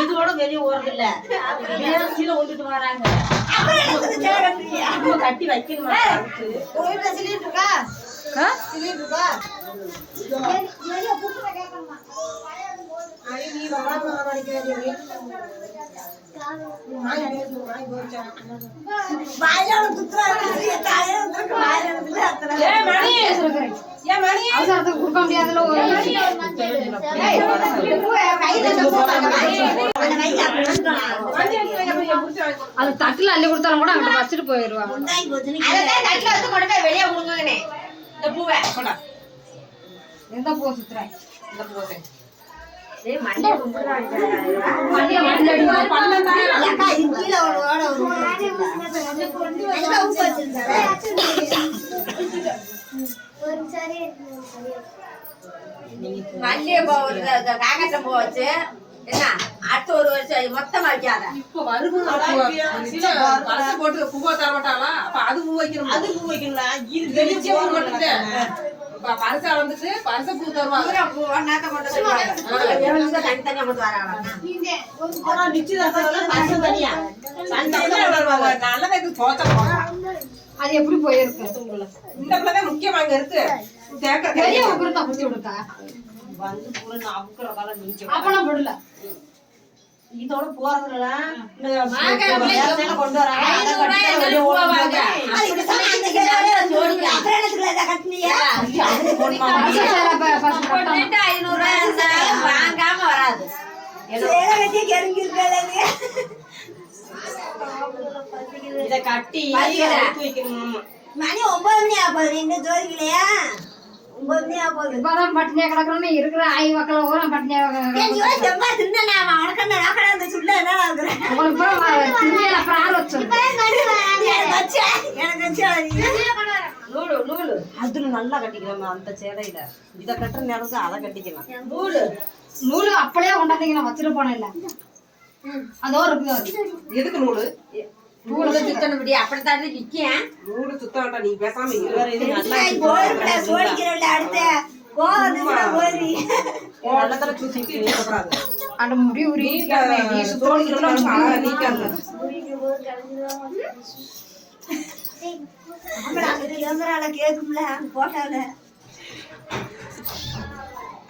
இதோட வெளியே ஓடுறது இல்ல கீழே விட்டுட்டு வராங்க. கட்டி வைக்கணுமா? அதுக்கு? உங்க அவசரத்துக்கு கொடுக்க முடியாதுல ஒரு. அது தட்டுல அள்ளி கொடுத்தாலும் கூட அங்கிட்ட வச்சுட்டு போயிடுவா முந்தாய் போச்சுன்னு அதான் தட்டுல வந்து கொண்டு போய் வெளியே இந்த பூவை கொண்டா எந்த பூ சுத்துறாய் இந்த பூவை கீழே ஒரு காக்கட்டம் பூ வச்சு என்ன? அடுத்த ஒரு வருஷம் மொத்தமா வைக்காத. இப்ப வருது வருஷம் போட்டு பூவை தர மாட்டாங்களா அப்ப அது பூ வைக்கணும்? அது பூ வைக்கணுங்களா இது வெளிச்சே பூ மட்டும் பரிசா வந்துட்டு பரிச பூ தருவாங்க பூரா பூ ஒன்னாத்த கொண்டு வருவாங்க தனித்தனியா கொண்டு வராங்க. தனியா. நல்லதா இது போங்க அது எப்படி போயிருக்கு? இந்த பிள்ளைதான் முக்கியமா இங்க இருக்கு. தேக்க பெரிய உக்குறதா குத்தி விடுக்கா வந்து பூரா நான் அவுக்குற காலம் நீங்க அப்பெல்லாம் போடல. இதோட போறதுல கொண்டு வராங்க வாங்காம வராது. இத கட்டி மணி ஒன்பது மணி போகுது. இந்த ஜோதிக்கலையா இப்பதான் பட்டினியா கிடக்குறோன்னு இருக்கிற ஆய் மக்கள் பூரா பட்டினியா அதுல நல்லா கட்டிக்கலாம் அந்த சேலையில. இத கட்டுற நேரத்துக்கு அதை கட்டிக்கலாம். நூலு. நூலு அப்படியே கொண்டாந்தீங்க நான் வச்சுட்டு போனேன் இல்ல அதோ இருக்கு. எதுக்கு நூலு? நூலு சுத்தணும்படி அப்படித்தான் நிக்கேன். நூலு சுத்த வேண்டாம் நீ பேசாம நல்லா அடுத்த முடி உரி கேக்கும்ல போட்டால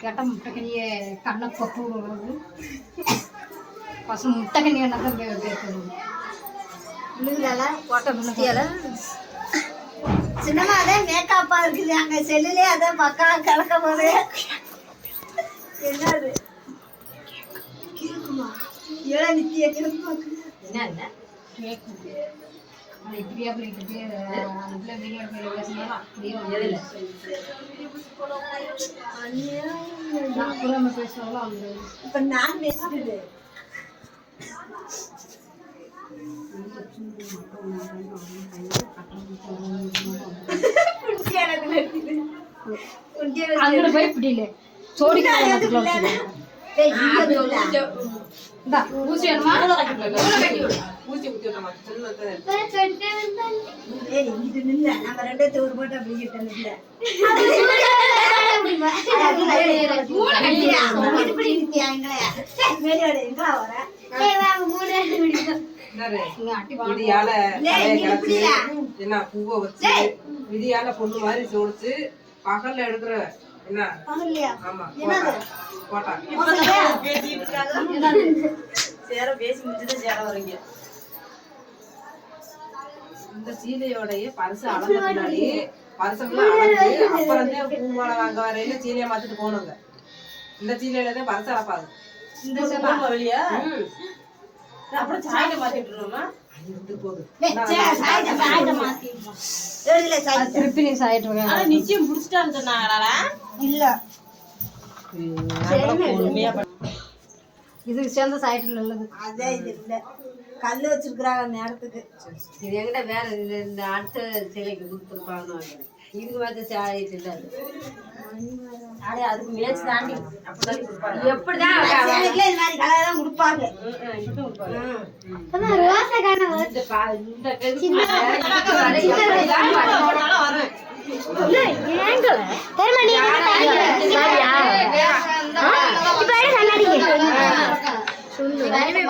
கேட்ட முட்டைக்கனிய கண்ணை விடுறது. பசங்க முட்டைக்கனி என்ன தான் கேட்கணும் இல்லைங்களா போட்ட முஸ்தியால சின்னமா அதே மேக்கப்பா இருக்குது. அங்க செல்லுலே அதே பக்கம் கலக்க போது என்னது? கேக்குமா? ஏழை நித்திய கேக்குமா? என்ன இப்படியே அந்த அப்படியே நான் பேசினாலும் அந்த இப்ப நான் பேசுறது. அங்கிட்டு போய் இப்படி இல்லை விடியால கிளச்சி? என்ன பூவை வச்சு விடியால பொண்ணு மாதிரி சோடிச்சு பகல்ல எடுக்கிற என்ன? ஆமா? போட்டா. சேர பேசி முடிச்சுட்டு சேர வரீங்க. இந்த சீலையோடைய பரிசு அளந்த பின்னாடி பரிசெல்லாம் அளந்து அப்புறம் பூமாலை வாங்க வரையில சீலையை மாத்திட்டு போகணுங்க. இந்த சீலையில தான் பரிசு அளப்பாது இந்த செல்வம் வெளியா. அப்புறம் சாயில மாத்திட்டு இருக்கோமா அது இருந்து போகுது டேய், சே, சாயத்தை, சாயத்தை மாத்திடுமா. எழுதுல சாயத்தை. திருப்பி நீ சாயிட்டு நிச்சயம் புடிச்சிட்டான்னு சொன்னாங்களா இல்ல. இதுக்கு சேர்ந்த சாயிட்டு நல்லது அதான் இது இல்ல. கல்லு வச்சிருக்கிறாங்க நேரத்துக்கு. இது எங்கிட்ட வேற இந்த அடுத்த சிலைக்கு கொடுத்துருப்பாங்க இதுக்கு வந்து சாயிட்டு இல்லை அடே அதுக்கு மேட்ச் தாண்டி. அப்படிதான் கொடுப்பாங்க எப்படிதான் இது மாதிரி கலர் தான் கொடுப்பாங்க. இந்த பா- இந்த கெது- வரும் பெருமா நீ சாரியா இப்ப எடு கண்ணாடிக்கு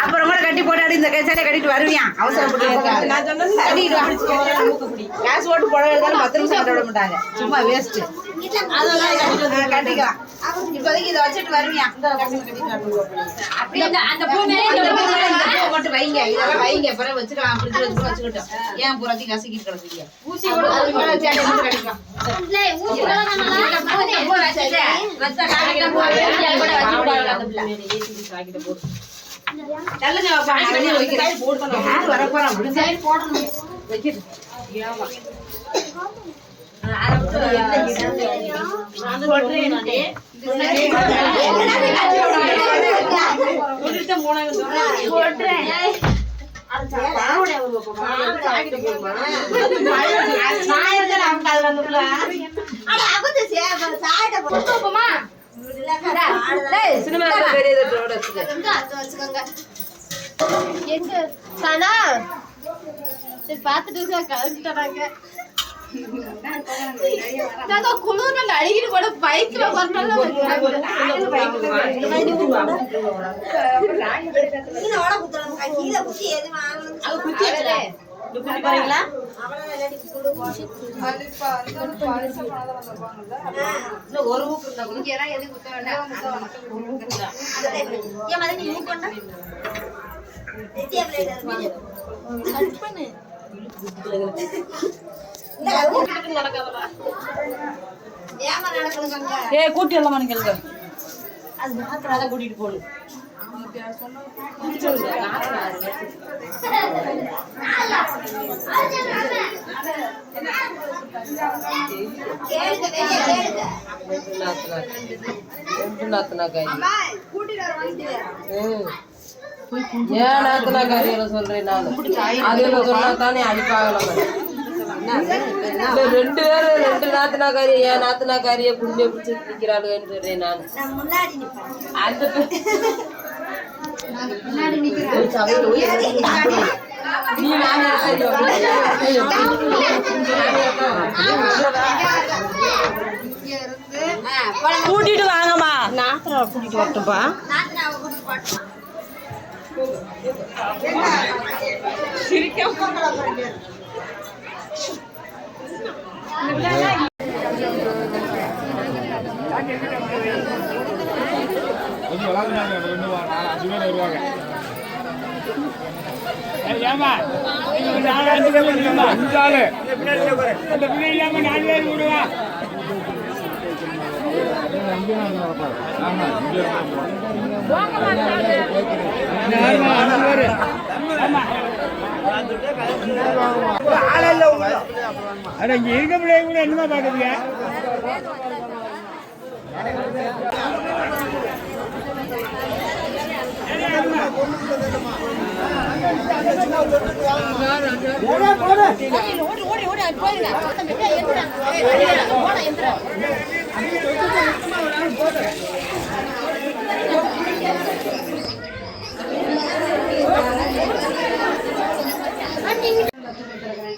அப்புறம் கூட கட்டி போட்டாடி இந்த சேலையை கட்டிட்டு வருவியான் அவசரப்பட்டு நான் காசு போட்டு புடவை எடுத்தாலும் பத்து நிமிஷம் கட்ட விட மாட்டாங்க. சும்மா வேஸ்ட் கட்டிக்கலாம். இப்போதைக்கு இதை வச்சுட்டு பூ மட்டும் வைங்க. இதெல்லாம் வைங்க. பிறகு வச்சுக்கலாம் வச்சுக்கிட்டோம் ஏன் புறத்தையும் கசக்கிட்டு எங்க? சனா? சரி பாத்துட்டு கலந்துட்டாங்க நாங்க குளிர்ல அடிக்கிட்டு போட பைக்ல அது ஒரு ஊக்கு இருந்தா ஏய், கூட்டி வரலாமா நீங்க? அது கூட்டிட்டு போகணும். ஏன் நாத்தனா காரியல சொல்றேன் நானு அதுல சொன்னா தானே இல்ல, ரெண்டு பேரும் ரெண்டு நாத்தனா காரிய ஏன் நாத்தனா காரிய குடும்பம் பிடிச்சி நிக்கிறாளுன்னு சொல்றேன் நான். அந்த நீ கூட்டிட்டு வாங்கம்மா. நாத்தனா கூட்டிட்டு வரட்டும்பா கொஞ்சம் விளாடுனாங்க ரெண்டு வா- நாலு அஞ்சு பேர் வருவாங்க. நாலு அஞ்சு பேர் அந்த பிள்ளை இல்லாம நாலு பேர் விடுவா ஆமா அட இங்க இருக்க முடியாது கூட என்னமா பாக்குறீங்க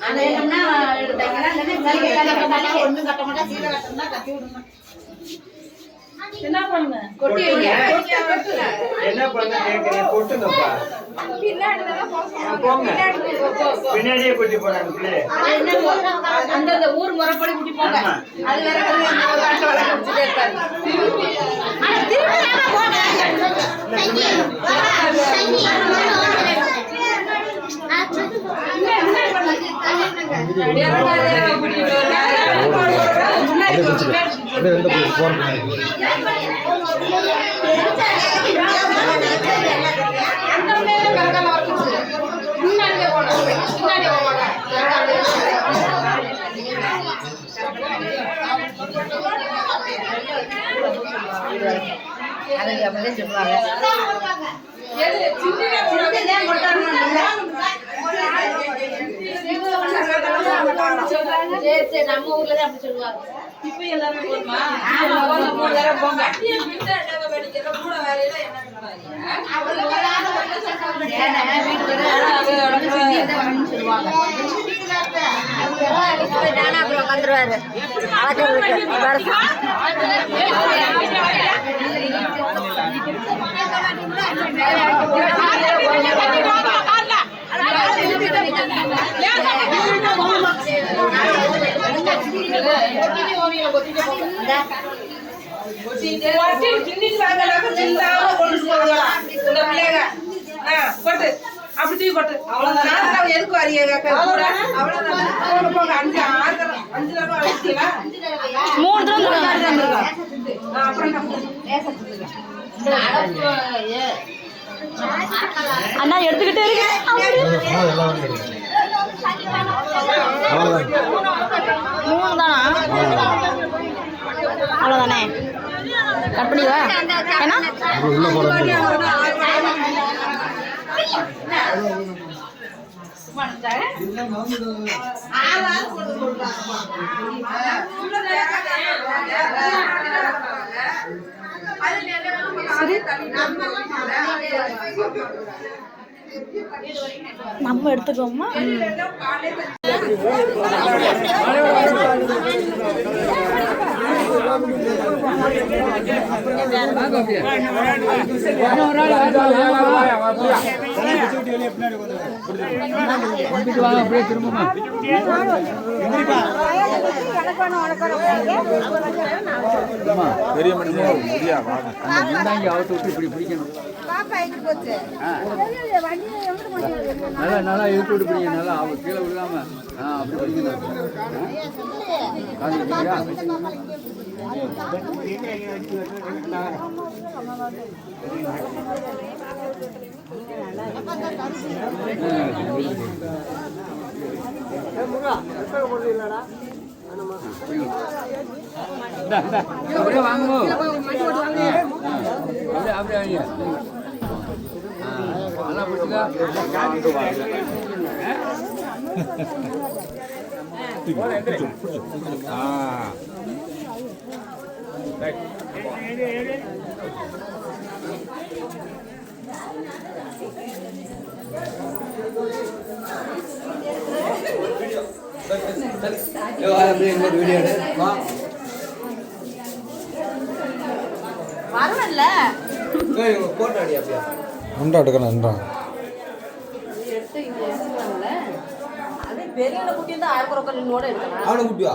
அந்த இடம்னா எடுத்தாங்கன்னா இல்லைன்னா இந்த கல்வி கட்ட மாட்டா, ஒண்ணும் கட்ட மாட்டா, சீலை கட்டணும்னா கட்டி விடணும். என்ன பண்ணுங்க கொட்டி வைங்க என்ன பண்ண கேக்குறீங்க? கொட்டுங்கப்பா. பின்னாடியே கொட்டி போறாங்க அந்தந்த ஊர் முறைப்படி கூட்டி போங்க. அது வேற அப்படியே வந்து ஃபோன் அதை சொல்லுவாங்க. நம்ம ஊர்ல தான் அப்படி சொல்லுவாங்க இப்ப எல்லாரும் போதுமா? ஆமா, போங்க, மூணு தடவை போங்க. ஏன்னா வீட்டுக்கு வந்து சித்தியை தான் அடிச்சீங்களா? மூணு. ஆ, அப்புறம்? அண்ணா எடுத்துக்கிட்டே இருக்கு. மூணு தானா? அவ்வளோதானே கட் பண்ணி வா ஏன்னா நம்ம எடுத்துக்கோமா? பெரிய மனுஷன் முடியா அந்த முந்தாங்கி அவுத்து விட்டு இப்படி பிடிக்கணும். நல்லா நல்லா இழுத்து விட்டு பிடிங்க நல்லா. அவ கீழே விழுகாம ஆ அப்படி பிடிக்கணும். அப்படியே வாங்குங்க ஆ, ஆ. அப்படியே அப்படியே வாங்க ஆ, நல்லா பிடிச்சிக்கா ஆ வரவல்ல உண்டா எடுக்கணும் அது பெரிய குட்டி தான் ஆயிரம் ரூபாய் எடுக்கலாம். அவனை கூட்டியா